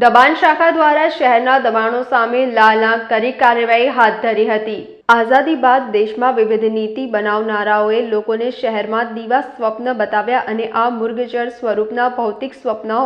દબાણ શાખા દ્વારા શહેરના દબાણો સામે લાલાંક કરી કાર્યવાહી હાથ ધરી હતી. આઝાદી બાદ દેશમાં વિવિધ નીતિ બનાવનારાઓએ લોકોને શહેરમાં દીવા સ્વપ્ન બતાવ્યા અને આ મૃગજળ સ્વરૂપના ભૌતિક સ્વપ્નઓ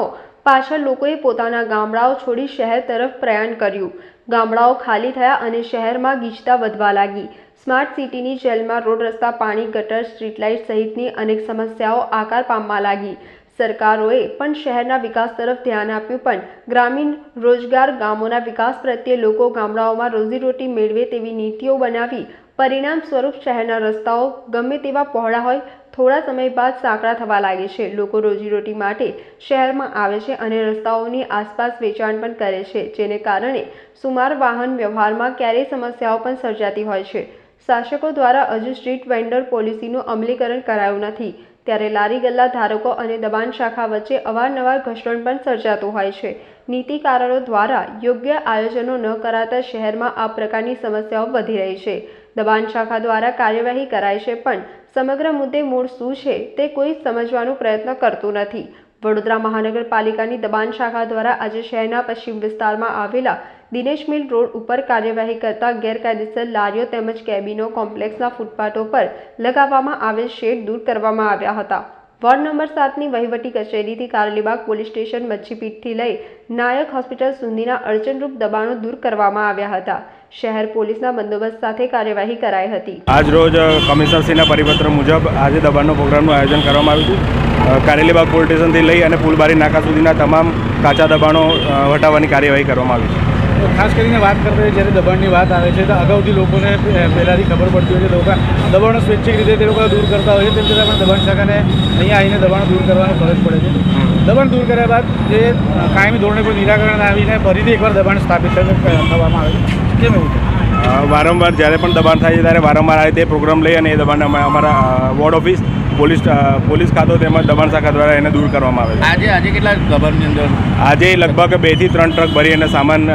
પાછળ લોકોએ પોતાના ગામડાઓ છોડી શહેર તરફ પ્રયાણ કર્યું. ગામડાઓ ખાલી થયા અને શહેરમાં ગીચતા વધવા લાગી. સ્માર્ટ સિટીની જેલમાં રોડ રસ્તા, પાણી ગટર, સ્ટ્રીટ લાઇટ સહિતની અનેક સમસ્યાઓ આકાર પામવા લાગી. સરકારોએ પણ શહેરના વિકાસ તરફ ધ્યાન આપ્યું, પણ ગ્રામીણ રોજગાર ગામોના વિકાસ પ્રત્યે લોકો ગામડાઓમાં રોજીરોટી મેળવે તેવી નીતિઓ બનાવી પરિણામ સ્વરૂપ શહેરના રસ્તાઓ ગમે તેવા પહોળા હોય, થોડા સમય બાદ સાંકડા થવા લાગે છે. લોકો રોજીરોટી માટે શહેરમાં આવે છે અને રસ્તાઓની આસપાસ વેચાણ પણ કરે છે, જેને કારણે સુમાર વાહન વ્યવહારમાં ક્યારેય સમસ્યાઓ પણ સર્જાતી હોય છે. શાસકો દ્વારા હજુ સ્ટ્રીટ વેન્ડર પોલિસીનું અમલીકરણ કરાયું નથી. ત્યારે લારી ગલ્લા ધારકો અને દબાણ શાખા વચ્ચે અવારનવાર ઘર્ષણ પણ સર્જાતું હોય છે. નીતિકારણો દ્વારા યોગ્ય આયોજનો ન કરાતા શહેરમાં આ પ્રકારની સમસ્યાઓ વધી રહી છે. દબાણ શાખા દ્વારા કાર્યવાહી કરાય છે પણ સમગ્ર મુદ્દે મૂળ શું છે તે કોઈ સમજવાનો પ્રયત્ન કરતું નથી. વડોદરા મહાનગરપાલિકાની દબાણ શાખા દ્વારા આજે શહેરના પશ્ચિમ વિસ્તારમાં આવેલા દિનેશ મિલ રોડ ઉપર કાર્યવાહી કરતા ગેરકાયદેસર લારીઓ તેમજ કેબિનો કોમ્પ્લેક્સના ફૂટપાથો પર લગાવવામાં આવેલ શેડ દૂર કરવામાં આવ્યા હતા. વોર્ડ નંબર સાતની વહીવટી કચેરીથી કારલીબાગ પોલીસ સ્ટેશન મચ્છીપીઠથી લઈ નાયક હોસ્પિટલ સુધીના અડચણરૂપ દબાણો દૂર કરવામાં આવ્યા હતા. શહેર પોલીસના બંદોબસ્ત સાથે કાર્યવાહી કરાઈ હતી. આજ રોજ કમિશનરશ્રીના પરિપત્ર મુજબ આજે દબાણનો પ્રોગ્રામનું આયોજન કરવામાં આવ્યું હતું. કારેલીબાગ પોલીસ સ્ટેશનથી લઈ અને ફૂલબારી નાકા સુધીના તમામ કાચા દબાણો હટાવવાની કાર્યવાહી કરવામાં આવી છે. ખાસ કરીને વાત કરતા હોય જ્યારે દબાણની વાત આવે છે તો અગાઉથી લોકોને પહેલાંથી ખબર પડતી હોય છે લોકો દબાણો સ્વૈચ્છિક રીતે તે લોકો દૂર કરતા હોય છે તેમ છતાં પણ દબાણ શાખાને અહીંયા આવીને દબાણ દૂર કરવાનો ફરજ પડે છે. દબાણ દૂર કર્યા બાદ જે કાયમી ધોરણે કોઈ નિરાકરણ આવીને ફરીથી એકવાર દબાણ સ્થાપિત કરવામાં આવે છે. કેમ એવું વારંવાર જ્યારે પણ દબાણ થાય છે ત્યારે વારંવાર આ રીતે પ્રોગ્રામ લઈ અને એ દબાણને અમે અમારા વોર્ડ ઓફિસ પોલીસ પોલીસ ખાતો તેમજ દબાણ શાખા દ્વારા એને દૂર કરવામાં આવે છે. આજે આજે કેટલા દબાણની અંદર? આજે લગભગ બેથી ત્રણ ટ્રક ભરી અને સામાન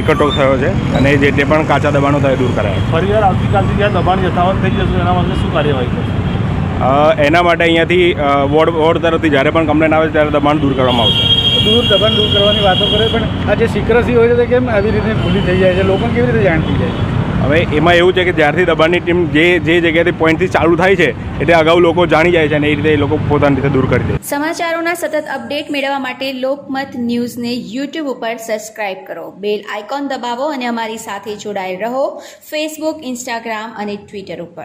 એકઠો થયો છે અને જે જે પણ કાચા દબાણો થાય દૂર કરાયા ફરીવાર આવતીકાલથી જ્યાં દબાણ યથાવત થઈ જશે એના માટે શું કાર્યવાહી કરશે એના માટે અહીંયાથી વોર્ડ વોર્ડ તરફથી જ્યારે પણ કમ્પ્લેન આવે છે ત્યારે દબાણ દૂર કરવામાં આવશે. દૂર દબાણ દૂર કરવાની વાતો કરે પણ આ જે સિક્રસી હોય છે તે કેમ આવી રીતે ખુલ્લી થઈ જાય છે? લોકોને કેવી રીતે જાણ થઈ જાય હવે એમાં એવું છે કે જ્યારથી દબાણની ટીમ જે જે જગ્યાથી પોઈન્ટથી ચાલુ થાય છે એટલે અગાઉ લોકો જાણી જાય છે અને એ રીતે એ લોકો પોતાની રીતે દૂર કરી દે સમાચારોના સતત અપડેટ મેળવવા માટે લોકમત ન્યૂઝને યુટ્યુબ ઉપર સબસ્ક્રાઇબ કરો. બેલ આઇકોન દબાવો અને અમારી સાથે જોડાયેલ રહો. ફેસબુક ઇન્સ્ટાગ્રામ અને ટ્વિટર ઉપર.